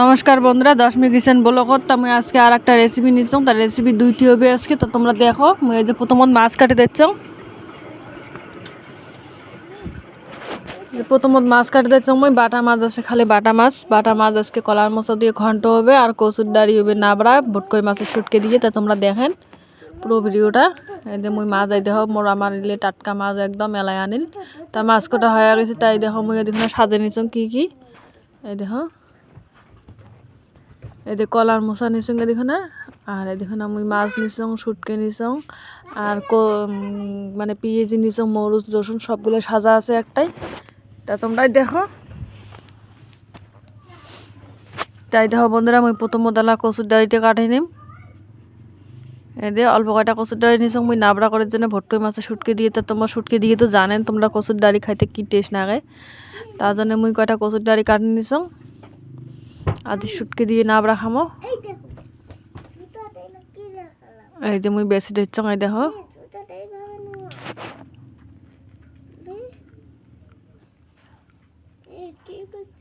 নমস্কার বন্ধুরা দশমী কিচেন ব্লগত তা আমি আজকে আর একটা রেসিপি নিচ্ছি তার রেসিপি দুইটি হবে আজকে। তো তোমরা দেখো মুই এই যে প্রথমত মাছ কাটে দিচ্ছ প্রথমত মাছ কাটে দিচ্ছ মই বাটা মাছ আছে খালি বাটা মাছ। বাটা মাছ আজকে কলার মশলা দিয়ে ঘন্ট হবে আর কচুর দাড়ি হবে নাবড়া, ভটকই মাছের সুটকে দিয়ে। তা তোমরা দেখেন পুরো ভিডিওটা। এই যে মুই মাছ আই দেখো মোর আমার ইলে টাটকা মাছ একদম এলাই আনিল। তা মাছ কটা হয়ে গেছে তাই দেখো মুই এদিকে সাজে নিচ্ছ কি কি। এই দেখো। এদি কলার মশা নিছং এদিখানে, আর এদিখানে আমি মাছ নিছং সুটকে নিছং, আর ক- মানে পেঁয়াজি নিছং, মরুচ, রসুন সবগুলো সাজা আছে একটাই। তা তোমরাই দেখো। তাই দেখো বন্ধুরা আমি প্রথম মদালা কচুর ডাড়িটা কাটে নিম। এদে অল্প কয়টা কচুর ডাড়ি নিছং, মুই নাবড়া করার জন্য ভট্টই মাছের সুটকে দিয়ে, তো তোমার সুটকে দিয়ে তো জানেন তোমরা কচুর ডাড়ি খাইতে কি টেস্ট লাগে তার জন্য মুই কয়টা কচুর ডাড়ি কাটে নিছং। আজ সুটকে দিয়ে নাবড়া খামো এই যে মুই বেশি দিচ্ছ এই দেখো।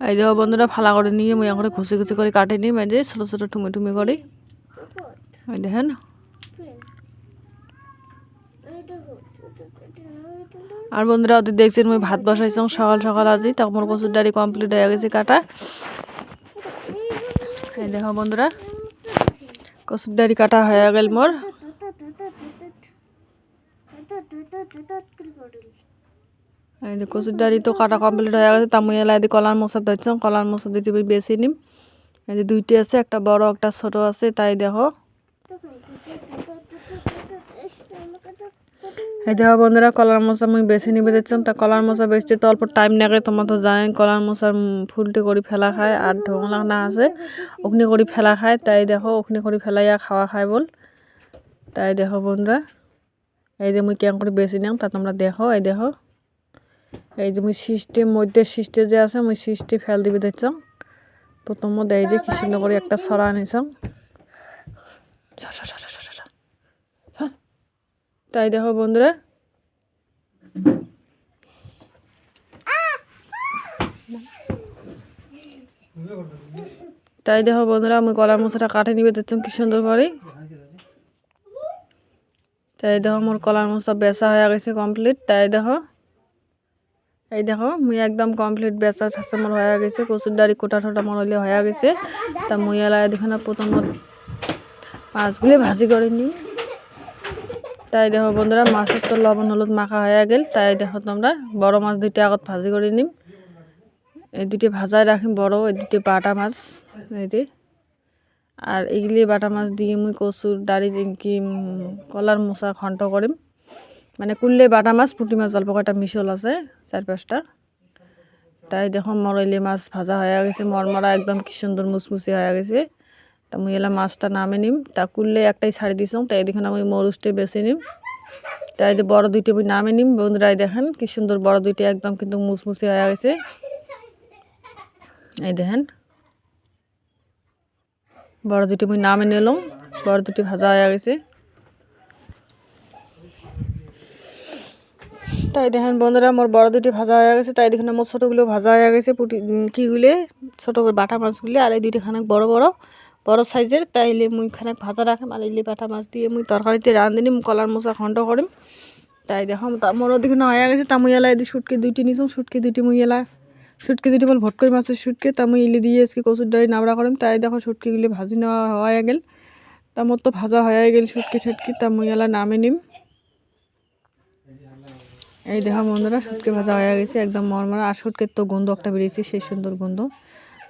এই দেখো বন্ধুরা ফালা করে নিয়ে মুই এখন খুশি খুশি করে কাটে নিই এই যে ছোটো ছোটো টুমি টুমি করে। এই দেখেন। আর বন্ধুরা ওদের দেখছেন মুই ভাত বসাইছ সকাল সকাল আজি তা আমার কচুর ডাড়ি কমপ্লিট হয়ে গেছে কাটা। দেখো বন্ধুরা কচুর ডাড়ি কাটা হয়ে গেল মোর। কচুর ডাড়ি তো কাটা কমপ্লিট হয়ে গেছে তামুই এলাই দিয়ে কলার মশা দিচ্ছ, কলার মশা মুই বেশি নিম। এই যে দুইটি আছে, একটা বড়, একটা ছোট আছে, তাই দেখো। এই দেখো বন্ধুরা, কলার মশা মুই বেশি নিবে দিচ্ছিলাম তা কলার মশা বেচতে তো অল্প টাইম লাগে, তোমার তো জানেন কলার মশার ফুলটি করে ফেলা খায় আর ঢোংলা না আছে ওখানে করে ফেলা খায়, তাই দেখো ওখানে করে ফেলাইয়া খাওয়া খায় বল। তাই দেখো বন্ধুরা, এই যে মুই কেন করে বেশি নিলাম, তা তোমরা দেখো, এই দেখো। এই যে মুই সিস্টেম মধ্যে সিস্টে যে আছে, মুই সিস্টে ফেল দিবে দেখছাম প্রথমত এই যে কি সুন্দর করে একটা সরা আনিছাম সর, সর, সর, সর, সর, সর, সর। তাই দেখো বন্ধুরা। তাই দেখো বন্ধুরা, আমি কলা মশলাটা কাটে নিবে দেখছাম কি সুন্দর করে। তাই দেখো মোর কলার মশলা বেচা হয়ে গেছে কমপ্লিট তাই দেখো। এই দেখো, মুই একদম কমপ্লিট বেচা ছাচা মোর হয়ে গেছে, কচুর ডাড়ি কোটা ঠোটা মোর হইলে হয়ে গেছে। তা মুই এলাই দেখো প্রথমত মাছগুলি ভাজি করে নিই। তাই দেখো বন্ধুরা, মাছের তো লবণ হলুদ মাখা হয়ে গেল, তাই দেখো তোমরা বড় মাছ দুইটা আগত ভাজি করে নিম। এই দুটি ভাজাই রাখিম, বড়, এই দুটি বাটা মাছ এইটি আর এইগুলি বাটা মাছ দিয়ে মুই কচুর ডাড়ি কি কলার মশা ঘন্ট কৰিম মানে কুললে বাটা মাছ, পুঁটি মাছ, অল্প কয়টা মিশল আছে চার পাঁচটা। তাই দেখো মরইলি মাছ ভাজা হয়ে গেছে, মরমরা একদম কি সুন্দর মুচমুচি হয়ে গেছে। তা মুই এলা মাছটা নামে নিম। তা কুললে একটাই ছাড়ি দিছাম তাই দেখুন আমি মরুচটে বেছে নিম। তাই যে বড় দুইটা মুই নামে। নিম বন্ধুরাই দেখেন কি সুন্দর বড় দুইটা একদম কিন্তু মুচমুচি হয়ে গেছে। এই দেখেন, বড় দুটি মুই নামে নিলাম, বড় দুটি ভাজা হয়ে গেছে। তাই দেখেন বন্ধুরা মোর বড় দুটি ভাজা হয়ে গেছে। তাই দেখেন আমার ছোটোগুলো ভাজা হয়ে গেছে পুটি কিগুলি, ছোটো বাটা মাছগুলি, আর এই দুটি খানাক বড় বড়। বড় সাইজের, তাইলে মুই খানাক ভাজা রাখিম আর এইলি বাটা মাছ দিয়ে মুই তরকারিতে রাঁধে নিম কলার মশলা খণ্ড করিম তাই দেখো মোর ওদিকে না হয়ে গেছে তা মুই এলা এদি সুটকে দুইটি নিছম সুটকে দুইটি মুই এলা সুটকে দুইটি বল ভটকই মাছের সুটকে তা মুই ইলি দিয়ে আজকে কচুর ডাড়ি নাবড়া করিম তাই দেখো সুটকিগুলি ভাজি নেওয়া হয়ে গেল। তা মোর তো ভাজা হয়ে গেল সুটকি ছুটকি তা মুই এলা নামে নিম। এই দেখো বন্ধুরা, শুটকে ভাজা হয়ে গেছে, একদম মরমরা আর শুটকের তো গন্ধ একটা বেরিয়েছে, সেই সুন্দর গন্ধ।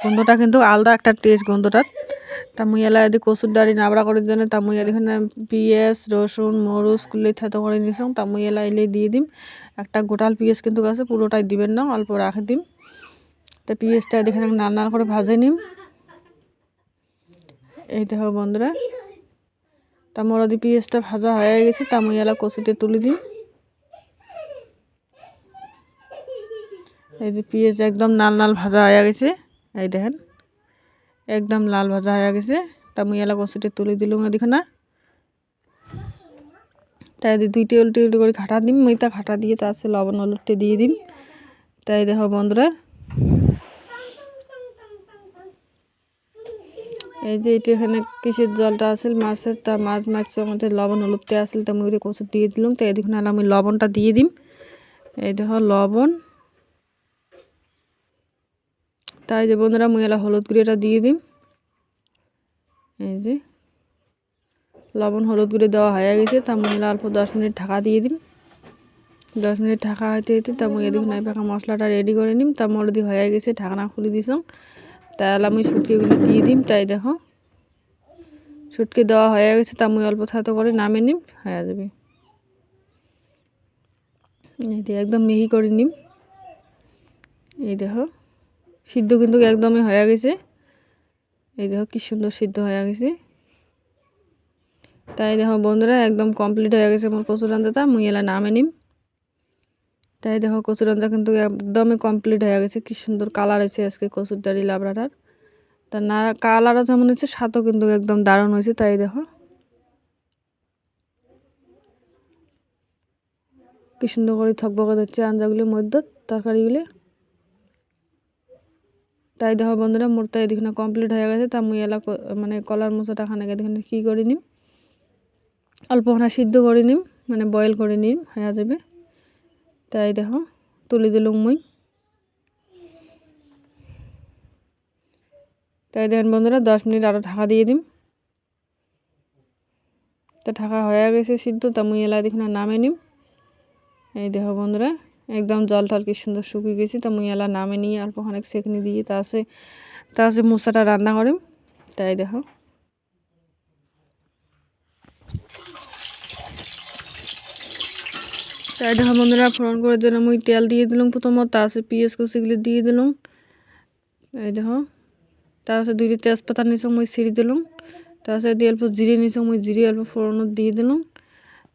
গন্ধটা কিন্তু আলাদা একটা টেস্ট গন্ধটা তা মুই এলা এদি কচুর ডাড়ি নাবড়া করার জন্য তা মুই এখানে পিঁয়াজ রসুন মরুচ কুল্লি থেতো করে নিছাম তা মুই এলা দিয়ে দিম একটা গোটাল পিঁয়াজ কিন্তু আছে পুরোটাই দিবেন না অল্প রাখে দিম তা পিঁয়াজটা এখানে নাল নাল করে ভাজে নিম এই দেখো বন্ধুরা তা মোরদি পিঁয়াজটা ভাজা হয়ে গেছে তা মুই এলা কচুতে তুলে দিম এই যে পেঁয়াজ একদম লাল লাল ভাজা হয়ে গেছে এই দেখেন একদম লাল ভাজা হয়ে গেছে। তা মুই এলা কষিতে তুলে দিলুম এদিকে তাই দি দুইটি উল্টি উল্টি করে ঘাটা দিম, মুই তা ঘাটা দিয়ে তা আছে লবণ, হলুদটা দিয়ে দিম। তাই দেখো বন্ধুরা, এই যে এটি এখানে কিসের জলটা আছিল? মাছের, তা মাছ মাছর মধ্যে লবণ হলুদতে আছিল, তা মুই কচু দিয়ে দিলাম। তো এদিকে আমি লবণটা দিয়ে দিম। এই দেখো লবণ। তাই যে বন্ধুরা মুই এলা হলুদ গুঁড়িটা দিয়ে দিম। এই যে লবণ হলুদ গুঁড়ি দেওয়া হয়ে গেছে, তা মুই এলা অল্প দশ মিনিট ঢাকা দিয়ে দিম। দশ মিনিট ঢাকা হইতে হইতে তা মুই এদিকে নাই পাকা মশলাটা রেডি করে নিম, তা মলদি হয়ে গেছে, ঢাকনা খুলে দিছাম। তাহলে আমি শুটকিগুলো দিয়ে দিম, তাই দেখো। শুটকি দেওয়া হয়ে গেছে, তা মুই অল্প থাতো করে নামে নিম, হয়ে যাবে। এই একদম মিহি করে নিম। এই দেখো। সিদ্ধ কিন্তু একদমই হয়ে গেছে। এই দেখো কি সুন্দর সিদ্ধ হয়ে গেছে। তাই দেখো বন্ধুরা, একদম কমপ্লিট হয়ে গেছে আমার কচুর রান্নাটা মুই এলা নামে নিম। তাই দেখো কচুর রান্না কিন্তু একদমই কমপ্লিট হয়ে গেছে। কি সুন্দর কালার হয়েছে আজকে কচুর ডাড়ি লাবড়াটার। তা না কালারও যেমন হয়েছে, স্বাদও কিন্তু একদম দারুণ হয়েছে, তাই দেখো। কি সুন্দর করে থকবকে হচ্ছে আঞ্জাগুলির মধ্যে, তরকারিগুলি। তাই দেখো বন্ধুরা, মোর তো এদিকে কমপ্লিট হয়ে গেছে, তা মুই এলা মানে কলার মোচাটা খানে দেখুন কী করে নিম। অল্প সিদ্ধ করে নিম মানে বয়েল করে নিম, হয়ে যাবে। তাই দেখো, তুলে দিলুম মুই। তাই দেখেন বন্ধুরা, দশ মিনিট আরও ঢাকা দিয়ে দিম। তো ঢাকা হয়ে গেছে সিদ্ধ, তা মুই এলা দেখুন নামে নিম। এই দেখো বন্ধুরা একদম জল টল কি সুন্দর শুকিয়ে গেছে, তা মুই এলা নামে নিয়ে অল্প অনেক সেকনি দিয়ে তা আছে তা আছে মশাটা রান্না করিম তাই দেখো। তাই দেখো বন্ধুরা, ফোড়ন করার জন্য মুই তেল দিয়ে দিলাম প্রথমত তা আছে পিঁয়াজ কুচিগুলি দিয়ে দিলাম। এই দেখো তারপরে দুইটি তেজপাতা নিচে মুই ছিঁড়ি দিলাম। তারপরে দিয়ে অল্প জিরে নিচে মুই জিরে অল্প ফোড়নত দিয়ে দিলাম।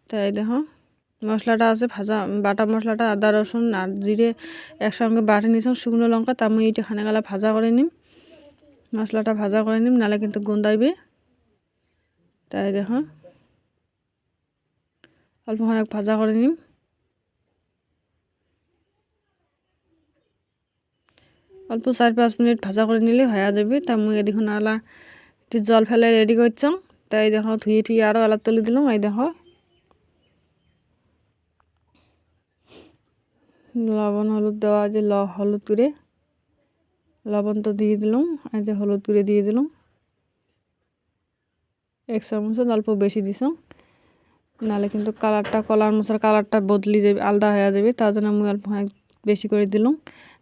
তাই দেখো। মশলাটা আছে ভাজা বাটা মশলাটা, আদা, রসুন আর জিরে একসঙ্গে বাটে নিয়েছিলাম, শুকনো লঙ্কা, তা আমি এইটা খানে গেলা ভাজা করে নিম। মশলাটা ভাজা করে নিম নাহলে কিন্তু গন্ধাইবে তাই দেখো, অল্প অনেক ভাজা করে নিম। অল্প চার পাঁচ মিনিট ভাজা করে নিলে হয়ে যাবে। তা মুই এদিকে আলা একটু জল ফেলে রেডি করছাম তাই দেখো ধুয়ে টুয়ে আরও আলাদ তুলে দিলাম। এই দেখো লবণ, হলুদ দেওয়া যে ল, হলুদ করে লবণ তো দিয়ে দিলাম, এই যে হলুদ করে দিয়ে দিলাম। এক চামচ অল্প বেশি দিছাম নাহলে কিন্তু কালারটা, কলার মশলার কালারটা বদলি যাবে, আলাদা হয়ে যাবে, তার জন্য আমি অল্প বেশি করে দিলাম।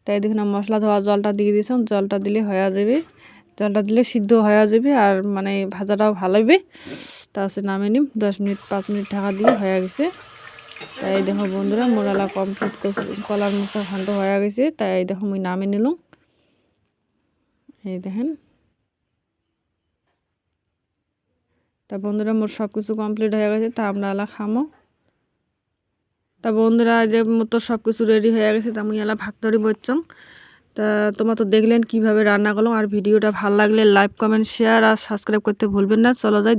তাই দেখুন মশলা ধোয়া জলটা দিয়ে দিয়েছিলাম জলটা দিলে হয়ে যাবে। জলটা দিলে সিদ্ধ হয়ে যাবে আর মানে ভাজাটাও ভালো হবে। তা আছে নামে নিম, দশ মিনিট, পাঁচ মিনিট ঢাকা দিয়ে হয়ে গেছে। তাই দেখো বন্ধুরা মোরালা কমপ্লিট কলার মশলা ঘন্ট হয়ে গেছে, তাই দেখো মুই নামে নিলাম। এই দেখেন। তা বন্ধুরা মোর সব কিছু কমপ্লিট হয়ে গেছে, তা আমরা এলা খামো। তা বন্ধুরা যে মতো সব কিছু রেডি হয়ে গেছে, তা আমি এলা ভাত ধরি বসছাম তা তোমরা তো দেখলেন কীভাবে রান্না করলাম, আর ভিডিওটা ভালো লাগলে লাইক কমেন্ট শেয়ার আর সাবস্ক্রাইব করতে ভুলবেন না। চলো যাই।